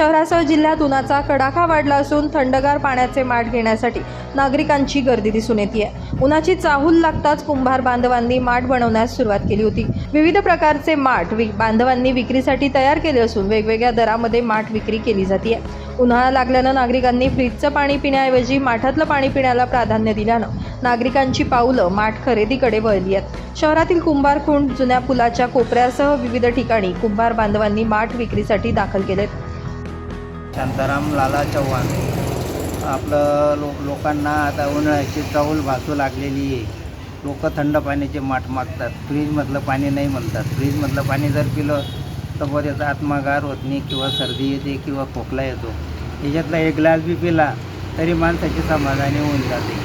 शहरासह जिल्ह्यात उन्हाचा कडाका वाढला असून थंडगार पाण्याचे माठ घेण्यासाठी नागरिकांची गर्दी दिसून येते उन्हाची चाहूल लागताच कुंभार बांधवांनी माठ बनवण्यास सुरुवात केली होती. विविध प्रकारचे माठ वि बांधवांनी विक्रीसाठी तयार केले असून वेगवेगळ्या दरामध्ये माठ विक्री केली जाते उन्हाळा लागल्यानं नागरिकांनी फ्रीजचं पाणी पिण्याऐवजी माठातलं पाणी पिण्याला प्राधान्य दिल्यानं नागरिकांची पावलं माठ खरेदीकडे वळली आहेत. शहरातील कुंभार खुंड जुन्या पुलाच्या कोपऱ्यासह विविध ठिकाणी कुंभार बांधवांनी माठ विक्रीसाठी दाखल केलेत. शांताराम लाला चव्हाण. आपलं लो लोकांना आता उन्हाळ्याची चवल भासू लागलेली आहे. लोक थंड पाण्याचे माठ मागतात. फ्रीजमधलं पाणी नाही म्हणतात. फ्रीजमधलं पाणी जर पिलं तर बरेच आत्मागार होत नाही किंवा सर्दी येते किंवा खोकला येतो. याच्यातला एक ग्लास बी पिला तरी माणसाची समाधानी होऊन जाते.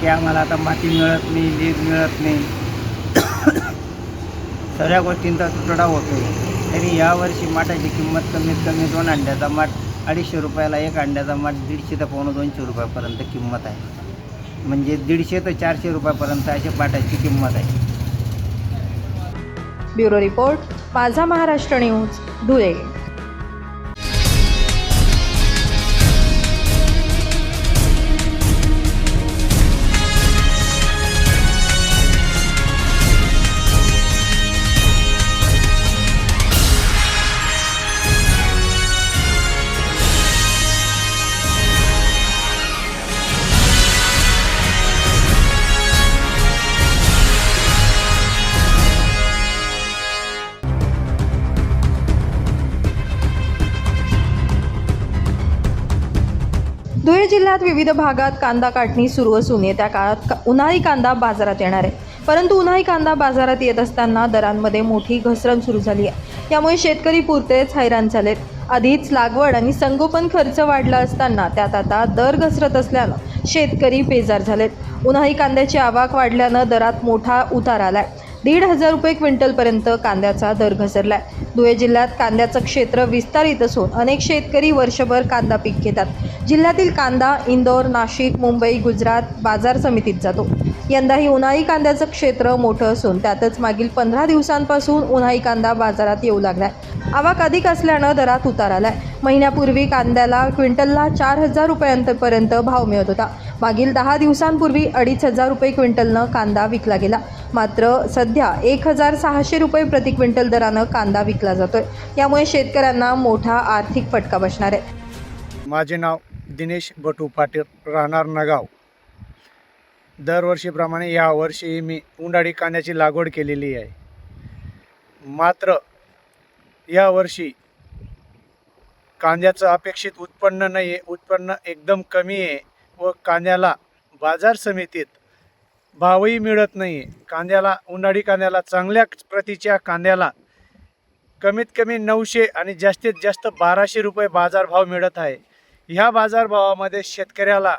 की आम्हाला आता माती मिळत नाही लीज मिळत नाही. सगळ्या गोष्टींचा तुटडा होतो तरी यावर्षी माठाची किंमत कमीत कमी दोन अंड्याचा माठ अडीचशे रुपयाला एक अंड्याचा माठ दीडशे ते पावणे दोनशे रुपयापर्यंत किंमत आहे. म्हणजे दीडशे ते चारशे रुपयापर्यंत अशा पाटाची किंमत आहे. Bureau report Majha Maharashtra news Dhule. जिल्ह्यात विविध भागात कांदा काढणी सुरू असून येत्या काळात का- उन्हाळी कांदा बाजारात येणार आहे. परंतु उन्हाळी कांदा बाजारात येत असताना दरांमध्ये मोठी घसरण सुरू झाली आहे. यामुळे शेतकरी पुरतेच हैराण झालेत. आधीच लागवड आणि संगोपन खर्च वाढला असताना त्यात आता दर घसरत असल्यानं शेतकरी बेजार झालेत. उन्हाळी कांद्याची आवक वाढल्यानं दरात मोठा उतार आलाय. दीड हजार रुपये क्विंटलपर्यंत कांद्याचा दर घसरला आहे धुळे जिल्ह्यात कांद्याचं क्षेत्र विस्तारित असून अनेक शेतकरी वर्षभर कांदा पीक घेतात. जिल्ह्यातील कांदा इंदोर नाशिक मुंबई गुजरात बाजार समितीत जातो. यंदाही उन्हाळी कांद्याचं क्षेत्र मोठं असून त्यातच मागील पंधरा दिवसांपासून उन्हाळी कांदा बाजारात येऊ लागलाय. आवक अधिक असल्यानं दरात उतार आलाय. महिन्यापूर्वी कांद्याला क्विंटलला चार हजार रुपयांपर्यंत भाव मिळत होता. मागील दहा दिवसांपूर्वी अडीच हजार रुपये क्विंटलनं कांदा विकला गेला. मात्र सध्या एक हजार सहाशे रुपये प्रति क्विंटल दरानं कांदा विकला जातोय. यामुळे शेतकऱ्यांना मोठा आर्थिक फटका बसणार आहे. माझे नाव दिनेश बटू पाटील राहणार नगाव. दरवर्षीप्रमाणे यावर्षी मी उंडाळी कांद्याची लागवड केलेली आहे. मात्र यावर्षी कांद्याचं अपेक्षित उत्पन्न नाही आहे उत्पन्न एकदम कमी आहे व कांद्याला बाजार समितीत भावही मिळत नाही आहे कांद्याला उन्हाळी कांद्याला चांगल्या प्रतीच्या कांद्याला कमीत कमी नऊशे आणि जास्तीत जास्त बाराशे रुपये बाजारभाव मिळत आहे. ह्या बाजारभावामध्ये शेतकऱ्याला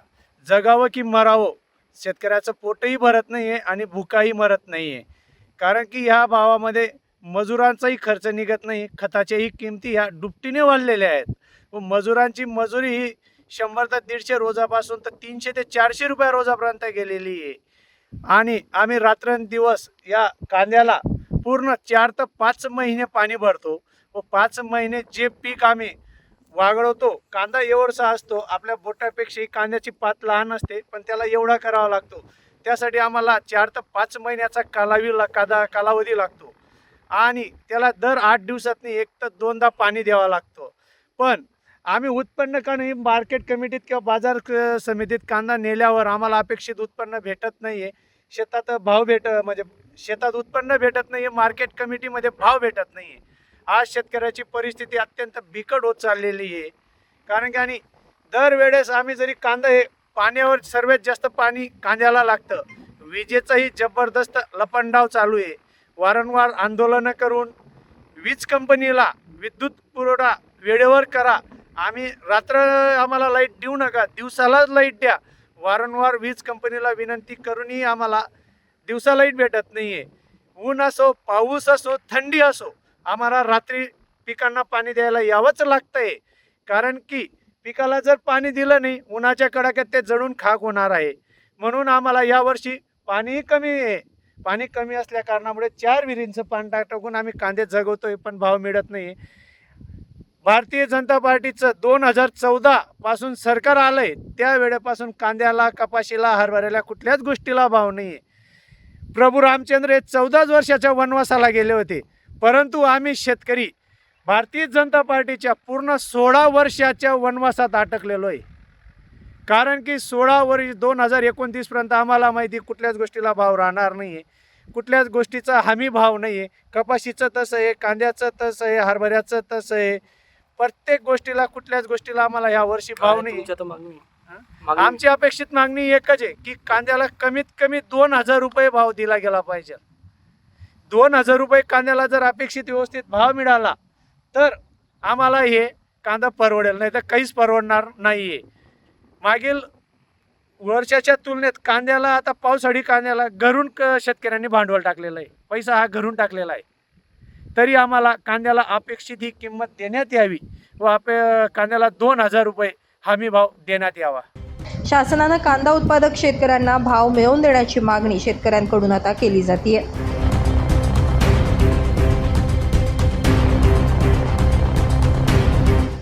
जगावं की मरावं शेतकऱ्याचं पोटही भरत नाही आहे आणि भुकाही मरत नाही आहे कारण की ह्या भावामध्ये मजुरांचाही खर्च निघत नाही खताच्याही किमती ह्या दुपटीने वाढलेल्या आहेत. व मजुरांची मजुरी ही शंभर ते दीडशे रोजापासून तर तीनशे ते चारशे रुपये रोजापर्यंत गेलेली आहे. आणि आम्ही रात्रंदिवस या कांद्याला पूर्ण चार ते पाच महिने पाणी भरतो. व पाच महिने जे पीक आम्ही वागळवतो कांदा एवढसा असतो आपल्या बोटापेक्षाही कांद्याची पात लहान असते पण त्याला एवढा करावा लागतो. त्यासाठी आम्हाला चार ते पाच महिन्याचा कालावी ला कादा कालावधी लागतो. आणि त्याला दर आठ दिवसातनी एक तर दोनदा पाणी द्यावा लागतो. पण आम्ही उत्पन्न कारण मार्केट कमिटीत किंवा बाजार समितीत कांदा नेल्यावर आम्हाला अपेक्षित उत्पन्न भेटत नाही आहे शेतात भाव भेट म्हणजे शेतात उत्पन्न भेटत नाही आहे मार्केट कमिटीमध्ये भाव भेटत नाही आहे आज शेतकऱ्याची परिस्थिती अत्यंत बिकट होत चाललेली आहे. कारण की आणि दरवेळेस आम्ही जरी कांदा हे पाण्यावर सर्वात जास्त पाणी कांद्याला लागतं. विजेचाही जबरदस्त लपंडाव चालू आहे. वारंवार आंदोलनं करून वीज कंपनीला विद्युत पुरवठा वेळेवर करा. आम्ही रात्र आम्हाला लाइट देऊ नका दिवसालाच लाइट द्या. वारंवार वीज कंपनीला विनंती करूनही आम्हाला दिवसा लाइट भेटत नाही आहे ऊन असो पाऊस असो थंडी असो आम्हाला रात्री पिकांना पाणी द्यायला यावंच लागतं आहे कारण की पिकाला जर पाणी दिलं नाही उन्हाच्या कडाक्यात ते जळून खाक होणार आहे. म्हणून आम्हाला यावर्षी पाणीही कमी आहे. पाणी कमी असल्या कारणामुळे चार विहिरींचं पाणी टाक- टाकून आम्ही कांदे जगवतोय पण भाव मिळत नाही भारतीय जनता पार्टीचं दोन हजार चौदा पासून सरकार आलंय आहे त्यावेळेपासून कांद्याला कपाशीला हरभऱ्याला कुठल्याच गोष्टीला भाव नाही आहे प्रभू रामचंद्र हे चौदाच वर्षाच्या वनवासाला गेले होते. परंतु आम्ही शेतकरी भारतीय जनता पार्टीच्या पूर्ण सोळा वर्षाच्या वनवासात अटकलेलो आहे कारण की सोळा वर्ष दोन हजार एकोणतीसपर्यंत आम्हाला माहिती कुठल्याच गोष्टीला भाव राहणार नाही आहे कुठल्याच गोष्टीचा हमी भाव नाही आहे कपाशीचं तसं आहे कांद्याचं तसं आहे हरभऱ्याचं तसं आहे. प्रत्येक गोष्टीला कुठल्याच गोष्टीला आम्हाला ह्या वर्षी भाव नाही आमची अपेक्षित मागणी एकच आहे की कांद्याला कमीत कमी दोन हजार रुपये भाव दिला गेला पाहिजे. दोन हजार रुपये कांद्याला जर अपेक्षित व्यवस्थित भाव मिळाला तर आम्हाला हे कांदा परवडेल नाही तर काहीच परवडणार नाही आहे मागील वर्षाच्या तुलनेत कांद्याला आता पावसाळी कांद्याला घरून क शेतकऱ्यांनी भांडवल टाकलेलं आहे. पैसा हा घरून टाकलेला आहे. तरी आम्हाला कांद्याला अपेक्षित ही किंमत देण्यात यावी व आपे कांद्याला दोन हजार रुपये हमी भाव देण्यात यावा. शासनानं कांदा उत्पादक शेतकऱ्यांना भाव मिळवून देण्याची मागणी शेतकऱ्यांकडून आता केली जाते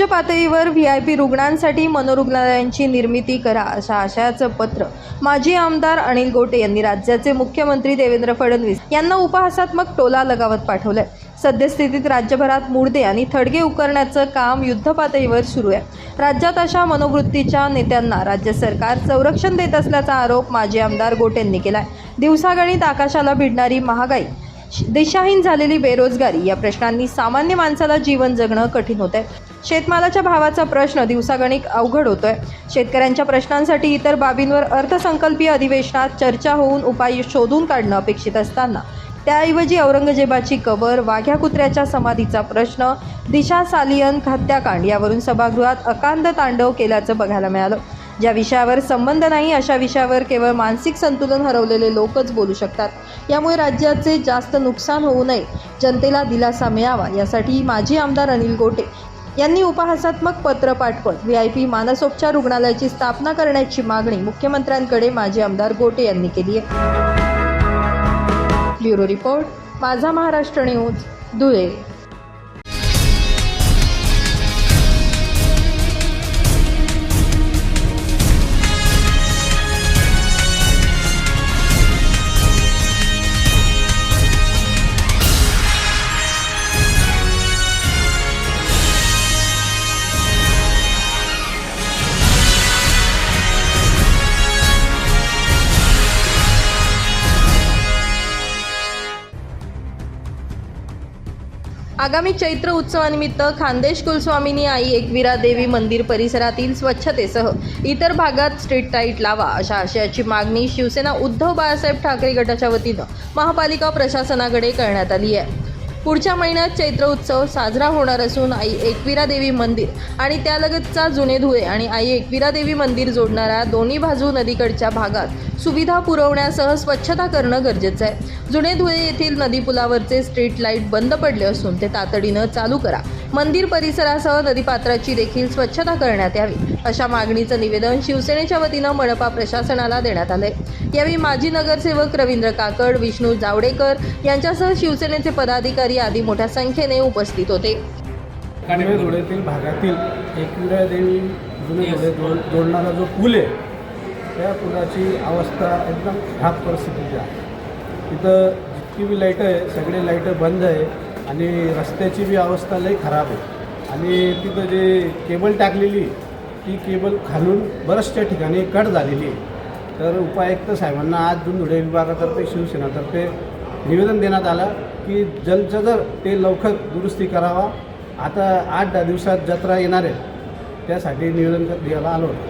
राज्य पातळीवर व्ही आय पी रुग्णांसाठी मनोरुग्णालयांची निर्मिती करा अशा आशयाचं पत्र माजी आमदार अनिल गोटे यांनी राज्याचे मुख्यमंत्री देवेंद्र फडणवीस यांना उपहासात्मक टोला लगावत पाठवलंय. सद्यस्थितीत राज्यभरात मुर्दे आणि थडगे उकरण्याचं काम युद्धपातळीवर सुरू आहे. राज्यात अशा मनोवृत्तीच्या नेत्यांना राज्य सरकार संरक्षण देत असल्याचा आरोप माजी आमदार गोटेंनी केलाय. दिवसागणित आकाशाला भिडणारी महागाई दिशाहीन झालेली बेरोजगारी या प्रश्नांनी सामान्य माणसाला जीवन जगणं कठीण होतंय. आहे शेतमालाच्या भावाचा प्रश्न दिवसागणिक अवघड होतोय. शेतकऱ्यांच्या प्रश्नांसाठी इतर बाबींवर अर्थसंकल्पीय अधिवेशनात चर्चा होऊन उपाय शोधून काढणं अपेक्षित असताना त्याऐवजी औरंगजेबाची कबर वाघ्या कुत्र्याच्या समाधीचा प्रश्न दिशा सालियन हत्याकांड यावरून सभागृहात अकांत तांडव केल्याचं बघायला मिळालं. ज्या विषयावर संबंध नाही अशा विषयावर केवळ मानसिक संतुलन हरवलेले लोकच बोलू शकतात. यामुळे राज्याचे जास्त नुकसान होऊ नये जनतेला दिलासा मिळावा यासाठी माजी आमदार अनिल गोटे यांनी उपहासात्मक पत्र पाठवत व्ही आय पी मानसोपचार रुग्णालयाची स्थापना करण्याची मागणी मुख्यमंत्र्यांकडे माजी आमदार गोटे यांनी केली आहे. Bureau report Majha Maharashtra news Dhule. आगामी चैत्र उत्सवानिमित्त खानदेश कुलस्वामिनी आई एकविरा देवी मंदिर परिसरातील स्वच्छतेसह इतर भागात स्ट्रीट लाइट लावा अशा आशयाची मागणी शिवसेना उद्धव बाळासाहेब ठाकरे गटाच्या वतीनं महापालिका प्रशासनाकडे करण्यात आली आहे. पुढच्या महिन्यात चैत्र उत्सव साजरा होणार असून आई एकविरा देवी मंदिर आणि त्यालगतचा जुने धुळे आणि आई एकविरा देवी मंदिर जोडणाऱ्या दोन्ही बाजू नदीकडच्या भागात सुविधा पुरवण्यासह स्वच्छता करणं गरजेचं आहे. जुने धुळे येथील नदी पुलावरचे स्ट्रीट लाइट बंद पडले असून ते तातडीनं चालू करा. मंदिर परिसरासह नदीपात्राची देखील स्वच्छता करण्यात यावी अशा मागणीचं निवेदन शिवसेनेच्या वतीनं मनपा प्रशासनाला देण्यात आलंय. यावेळी माजी नगरसेवक रवींद्र काकड विष्णू जावडेकर यांच्यासह शिवसेनेचे पदाधिकारी आदी मोठ्या संख्येने उपस्थित होते. धुळेतील भागातील एकविरा देवी जुने जोडणारा जो पूल आहे त्या पुलाची अवस्था एकदम खराब परिस्थितीची आहे. तिथं जितकी बी लाईटं आहे सगळी लाईटं बंद आहे आणि रस्त्याची बी अवस्था लई खराब आहे. आणि तिथं जे केबल टाकलेली ती केबल खालून बऱ्याचशा ठिकाणी कट झालेली आहे. तर उपायुक्त साहेबांना आज धुळे विभागातर्फे शिवसेनातर्फे निवेदन देण्यात आलं की जलचं जर ते लवकर दुरुस्ती करावा. आता आठ दहा दिवसात जत्रा येणार आहे. त्यासाठी निवेदन द्यायला आलो होतं.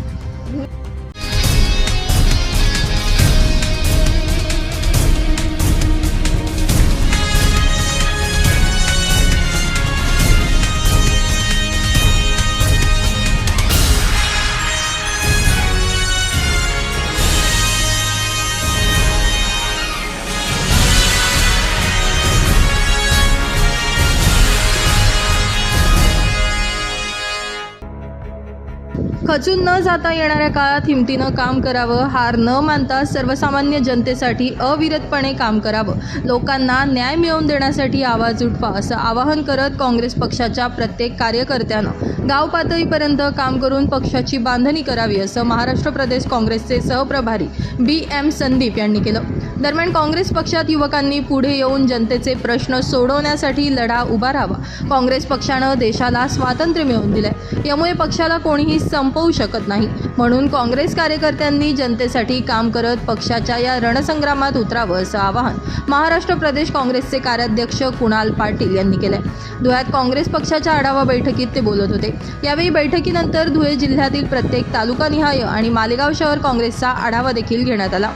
खचून न जाता येणाऱ्या काळात हिमतीनं काम करावं हार न मानता सर्वसामान्य जनतेसाठी अविरतपणे काम करावं. लोकांना न्याय मिळवून देण्यासाठी आवाज उठवा असं आवाहन करत काँग्रेस पक्षाच्या प्रत्येक कार्यकर्त्यानं गाव पातळीपर्यंत काम करून पक्षाची बांधणी करावी असं महाराष्ट्र प्रदेश काँग्रेसचे सहप्रभारी बी एम संदीप यांनी केलं. दरम्यान काँग्रेस पक्षात युवकांनी पुढे येऊन जनतेचे प्रश्न सोडवण्यासाठी लढा उभा राहावा. काँग्रेस पक्षानं देशाला स्वातंत्र्य मिळवून दिलंय. यामुळे पक्षाला कोणीही संपवू शकत नाही. म्हणून काँग्रेस कार्यकर्त्यांनी जनतेसाठी काम करत पक्षाच्या या रणसंग्रामात उतरावं असं आवाहन महाराष्ट्र प्रदेश काँग्रेसचे कार्याध्यक्ष कुणाल पाटील यांनी केलंय. धुळ्यात काँग्रेस पक्षाच्या आढावा बैठकीत ते बोलत होते. यावेळी बैठकीनंतर धुळे जिल्ह्यातील प्रत्येक तालुकानिहाय आणि मालेगाव शहर काँग्रेसचा आढावा देखील घेण्यात आला.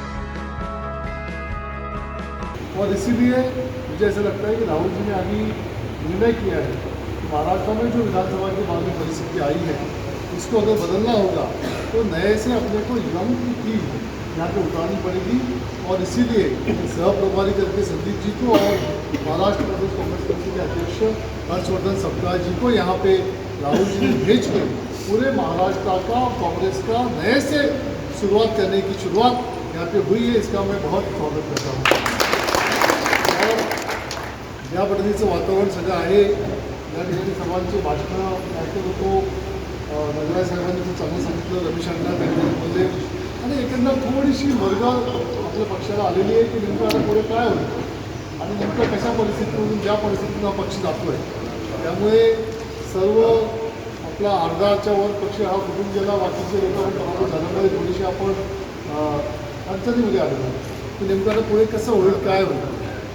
और इसीलिए मुझे ऐसा लगता है कि राहुल जी ने अभी निर्णय किया है कि महाराष्ट्र में जो विधानसभा की बाद में परिस्थिति आई है, उसको अगर बदलना होगा तो नए से अपने को यंग की यहाँ पे उतारनी पड़ेगी। और इसीलिए सह प्रभारी करके संदीप जी को और महाराष्ट्र प्रदेश कांग्रेस कमेटी के अध्यक्ष हर्षवर्धन सप्ताह जी को यहाँ पे राहुल जी ने भेज कर पूरे महाराष्ट्र का कांग्रेस का नए से शुरुआत करने की शुरुआत यहाँ पे हुई है। इसका मैं बहुत स्वागत करता हूँ। ज्या पद्धतीचं वातावरण सगळं आहे. या ठिकाणी सर्वांचे भाषणं ऐकत होतो. नगराय साहेबांनी खूप चांगलं सांगितलं. रमेश अण्णा त्यांनी बोलले. आणि एकंदर थोडीशी वर्ग आपल्या पक्षाला आलेली आहे की नेमकं आता पुढे काय होईल? आणि नेमकं कशा परिस्थितीतून ज्या परिस्थितीतून हा पक्ष जातो आहे त्यामुळे सर्व आपला अर्धाच्या वर पक्ष हा कुठून गेला. बाकीचे लोक पराभूत झाल्यामुळे थोडीशी आपण अडचणीमध्ये आलेलो आहे की नेमकं आता पुढे कसं होईल काय होईल?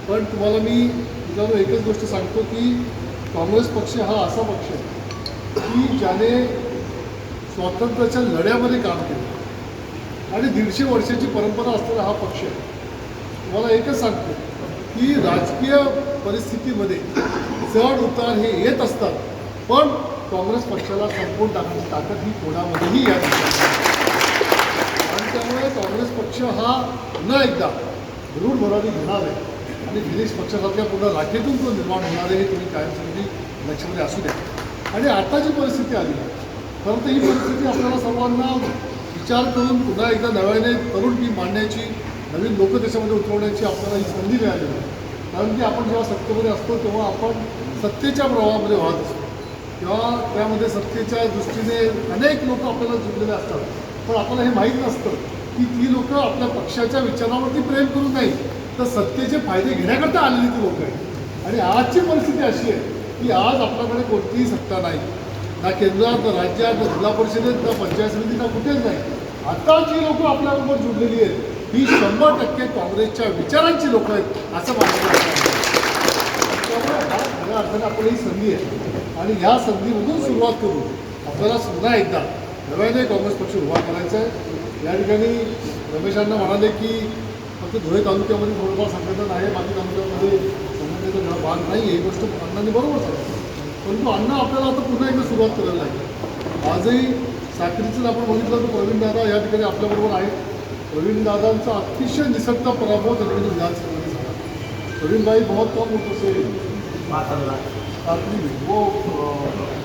पण तुम्हाला मी मित्रांनो एकच गोष्ट सांगतो की काँग्रेस पक्ष हा असा पक्ष आहे की ज्याने स्वातंत्र्याच्या लढ्यामध्ये काम केलं. आणि दीडशे वर्षाची परंपरा असलेला हा पक्ष आहे. मला एकच सांगतो की राजकीय परिस्थितीमध्ये चढ उतार हे येत असतात पण काँग्रेस पक्षाला संपवून टाकण्याची ताकद ही कोणामध्येही या आणि त्यामुळे काँग्रेस पक्ष हा न एकदा रूढ भरारी घेणार आहे. आणि फिलिक्स पक्षासारख्या पुन्हा राखेतून तो निर्माण होणार आहे हे तुम्ही कायमस्वरूपी लक्षामध्ये असू द्या. आणि आता जी परिस्थिती आली आहे, ही परिस्थिती आपल्याला सर्वांना विचार करून पुन्हा एकदा नव्याने तरुण टीम मांडण्याची नवीन लोक त्याच्यामध्ये उतरवण्याची आपल्याला ही संधी मिळालेली आहे. कारण की आपण जेव्हा सत्तेमध्ये असतो तेव्हा आपण सत्तेच्या प्रवाहामध्ये वाहत असतो. किंवा त्यामध्ये सत्तेच्या दृष्टीने अनेक लोक आपल्याला जुडलेले असतात. पण आपल्याला हे माहीत नसतं की ती लोकं आपल्या पक्षाच्या विचारावरती प्रेम करून नाही तर सत्तेचे फायदे घेण्याकरता आलेली ती लोक आहेत. आणि आजची परिस्थिती अशी आहे की आज आपल्याकडे कोणतीही सत्ता नाही. ना केंद्रात ना राज्यात ना जिल्हा परिषदेत ना पंचायत समिती ना कुठेच नाही. आता जी लोक आपल्याबरोबर जुडलेली आहेत ही शंभर टक्के काँग्रेसच्या विचारांची लोक आहेत असं मानलं त्यामुळे अर्थाने आपल्याला ही संधी आहे. आणि ह्या संधीमधून सुरुवात करू. आपल्याला पुन्हा एकदा नव्याने काँग्रेस पक्ष उभा करायचा आहे. या ठिकाणी रमेशांना म्हणाले की फक्त धुळे तालुक्यामध्ये थोडंफार संघटन आहे बाकी तालुक्यामध्ये संघटनेचा भाग नाही ही गोष्ट अण्णांनी बरोबर सांगितलं. परंतु अण्णा आपल्याला आता पुन्हा एकदा सुरुवात करायला लागेल. आजही साखरीचं आपण बघितलं तर प्रवीण दादा या ठिकाणी आपल्याबरोबर आहेत. प्रवीण दादांचा अतिशय निसटता पराभव त्या ठिकाणी विधानसभेमध्ये झाला. प्रवीण भाई बहुत कम आखिरी में वो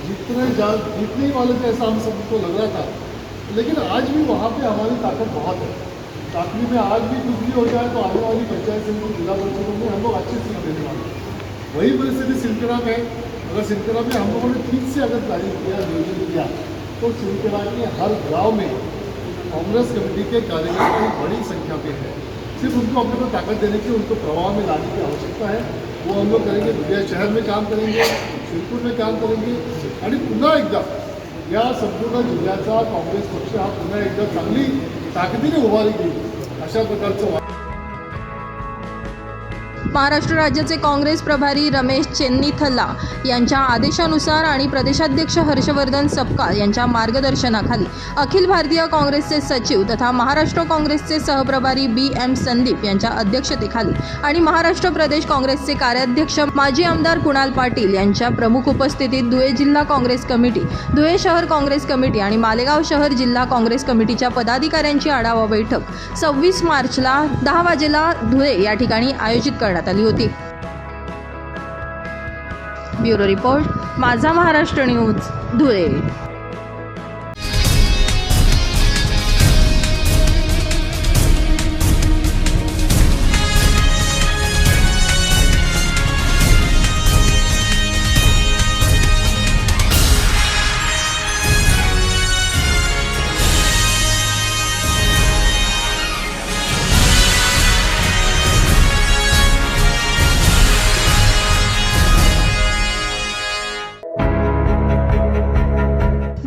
जीतने जा जीतने वाले थे ऐसा हम सबको लग रहा था लेकिन आज भी वहाँ पे हमारी ताकत बहुत है. चाकरी में आज भी कुछ भी हो जाए तो आने वाली पंचायत समिति जिला परिषदों में हम लोग अच्छे सीट देने वाले वही परिस्थिति सिलकड़ा में अगर सिलकड़ा में हम लोगों ने ठीक से अगर कार्य किया नियोजन किया तो सिलकड़ा के हर गांव में कांग्रेस कमेटी के कार्यकर्ता बड़ी संख्या में है। सिर्फ उनको अपने को ताकत देने की उनको प्रभाव में लाने की आवश्यकता है। वो हम लोग करेंगे दुनिया शहर में काम करेंगे शिरपूर में काम करेंगे। आणि पुन्हा एकदा या संपूर्ण जिल्ह्याचा काँग्रेस पक्ष हा पुन्हा एकदा चांगली ताकदीने उभारी घेईल अशा प्रकारचं वा महाराष्ट्र राज्याचे काँग्रेस प्रभारी रमेश चेन्नीथल्ला यांच्या आदेशानुसार आणि प्रदेशाध्यक्ष हर्षवर्धन सपकाळ यांच्या मार्गदर्शनाखाली अखिल भारतीय काँग्रेसचे सचिव तथा महाराष्ट्र काँग्रेसचे सहप्रभारी बी एम संदीप यांच्या अध्यक्षतेखाली आणि महाराष्ट्र प्रदेश काँग्रेसचे कार्याध्यक्ष माजी आमदार कुणाल पाटील यांच्या प्रमुख उपस्थितीत धुळे जिल्हा काँग्रेस कमिटी धुळे शहर काँग्रेस कमिटी आणि मालेगाव शहर जिल्हा काँग्रेस कमिटीच्या पदाधिकाऱ्यांची आढावा बैठक सव्वीस मार्चला दहा वाजेला धुळे या ठिकाणी आयोजित करण्यात आली होती. Bureau report Majha Maharashtra news Dhule.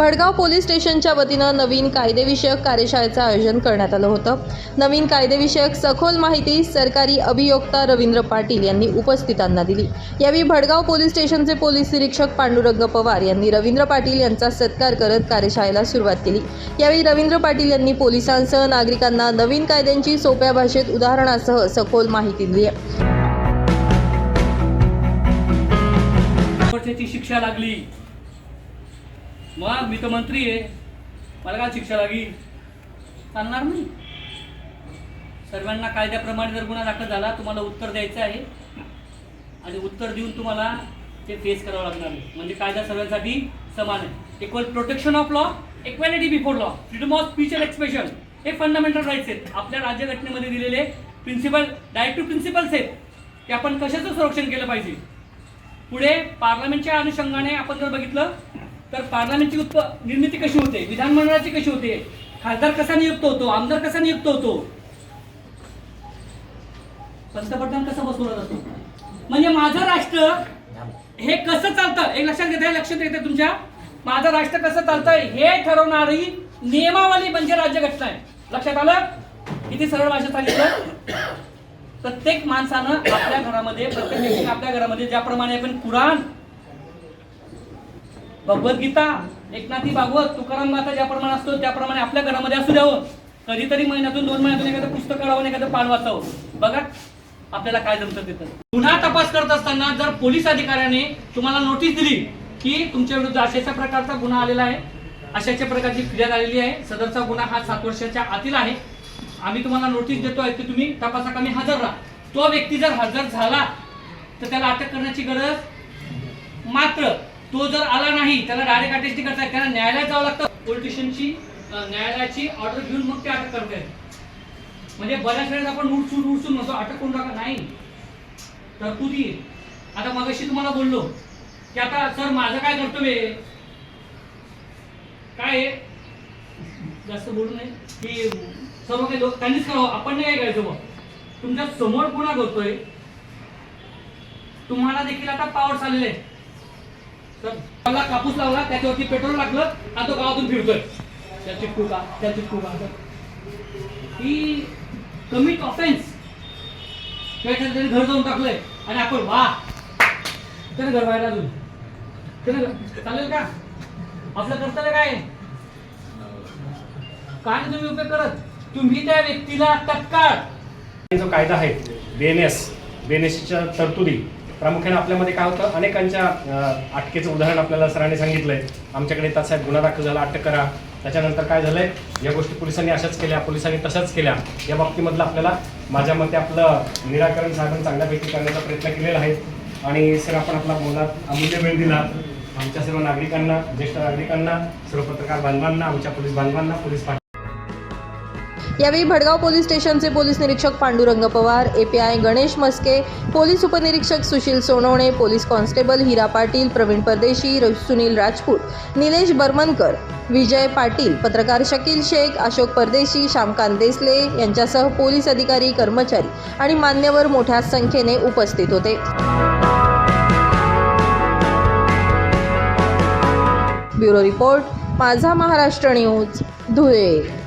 Bhadgaon police स्टेशनच्या वतीनं नवीन कायदेविषयक कार्यशाळेचं आयोजन करण्यात आलं होतं. नवीन कायदेविषयक सखोल माहिती सरकारी अभियोक्ता रवींद्र पाटील यांनी उपस्थितांना दिली. यावेळी भडगाव पोलीस स्टेशनचे पोलीस निरीक्षक पांडुरंग पवार यांनी रवींद्र पाटील यांचा सत्कार करत कार्यशाळेला सुरुवात केली. यावेळी रवींद्र पाटील यांनी पोलिसांसह नागरिकांना नवीन कायद्यांची सोप्या भाषेत उदाहरणासह सखोल माहिती दिली आहे. शिक्षा लागली. मग मी तर मंत्री आहे. मला काय शिक्षा लागेल? चालणार नाही. सर्वांना कायद्याप्रमाणे जर गुन्हा दाखल झाला तुम्हाला उत्तर द्यायचं आहे. आणि उत्तर देऊन तुम्हाला ते फेस करावं लागणार आहे. म्हणजे कायदा सर्वांसाठी समान आहे. Equal protection of law equality before law freedom of speech and expression हे फंडामेंटल राईट्स आहेत. आपल्या राज्यघटनेमध्ये दिलेले प्रिन्सिपल डायरेक्टिव्ह प्रिन्सिपल्स आहेत. ते आपण कशाचं संरक्षण केलं पाहिजे? पुढे पार्लमेंटच्या अनुषंगाने आपण जर बघितलं तर पार्लमेंटची उत्प निर्मिती कशी होते? विधानमंडळाची कशी होते? खासदार कसा नियुक्त होतो? आमदार कसा नियुक्त होतो? पंतप्रधान कसा बसवला जातो? म्हणजे माझं राष्ट्र हे कसं चालतं? एक लक्षात घेता लक्षात येते तुमच्या? माझं राष्ट्र कसं चालतंय हे ठरवणारी नियमावली म्हणजे राज्यघटना आहे. लक्षात आलं? किती सरळ भाषेत सांगितलं? प्रत्येक माणसानं आपल्या घरामध्ये प्रत्येक व्यक्तीने आपल्या घरामध्ये ज्याप्रमाणे आपण कुराण भगवद्गीता एकनाथी भागवत तुकाराम गाथा ज्याप्रमाणे असतो त्याप्रमाणे आपल्या घरामध्ये असू द्यावं. कधीतरी महिन्यातून दोन महिन्यातून एखादं पुस्तक काढावं एखादं पान वाचावं. बघा आपल्याला काय जमतं तिथं. गुन्हा तपास करत असताना जर पोलीस अधिकाऱ्याने तुम्हाला नोटीस दिली की तुमच्या विरुद्ध अशाच्या प्रकारचा गुन्हा आलेला आहे अशाच्या प्रकारची फिर्याद आलेली आहे सदरचा गुन्हा हा सात वर्षाच्या आतील आहे आम्ही तुम्हाला नोटीस देतो आहे की तुम्ही तपासाकामी हजर राहा. तो व्यक्ती जर हजर झाला तर त्याला अटक करण्याची गरज मात्र तो जर आला नाही त्याला डायरेक्ट अटेस्टी करता येत. त्याला न्यायालयात जावं लागतं. पोलिटिशियनची न्यायालयाची ऑर्डर घेऊन मग ते अटक करता येते म्हणजे बऱ्याच वेळेस आपण उठसून उठसून म्हणतो अटक करून टाका. नाही. तरतुदी आहे. आता मगाशी तुम्हाला बोललो की आता सर माझं काय कर्तव्य आहे? काय आहे? जास्त बोलू नये. की सर्व काही लोक त्यांनीच करावं. आपण नाही काय करायचं मग तुमच्यासमोर गुन्हा करतोय? तुम्हाला देखील आता पावर चालले आहे तर मला कापूस लावला त्याच्यावरती पेट्रोल लागलं आणि तो गावातून फिरतोय. त्या चिटकू का त्या चिटकू का ही कमिट ऑफेन्स त्याने घर जाऊन टाकलंय आणि आपण वा. त्याने घर बाहेर अजून. त्याने चालेल का? आपलं कर्तव्य काय? काय तुम्ही उपयोग करत? तुम्ही त्या व्यक्तीला तत्काळ. जो कायदा आहे बेनेस बेनेसच्या तरतुदी प्रामुख्याने आपल्यामध्ये काय होतं अनेकांच्या अटकेचं उदाहरण आपल्याला सरांनी सांगितलंय. आमच्याकडे तसा गुन्हा दाखल झाला अटक करा. त्याच्यानंतर काय झालंय या गोष्टी पोलिसांनी अशाच केल्या पोलिसांनी तशाच केल्या. या बाबतीमधलं आपल्याला माझ्या मते आपलं निराकरण साधन चांगल्यापैकी करण्याचा प्रयत्न केलेला आहे. आणि सर आपण आपला मोलात अमूल्य वेळ दिला. आमच्या सर्व नागरिकांना ज्येष्ठ नागरिकांना सर्व पत्रकार बांधवांना आमच्या पोलीस बांधवांना पोलीस यावेळी भडगाव पोलीस स्टेशनचे पोलीस निरीक्षक पांडुरंग पवार एपीआय गणेश मस्के पोलीस उपनिरीक्षक सुशील सोनवणे पोलीस कॉन्स्टेबल हिरा पाटील प्रवीण परदेशी सुनील राजपूत निलेश बर्मनकर विजय पाटील पत्रकार शकील शेख अशोक परदेशी श्यामकांत देसले यांच्यासह पोलीस अधिकारी कर्मचारी आणि मान्यवर मोठ्या संख्येने उपस्थित होते. Bureau report Majha Maharashtra news Dhule.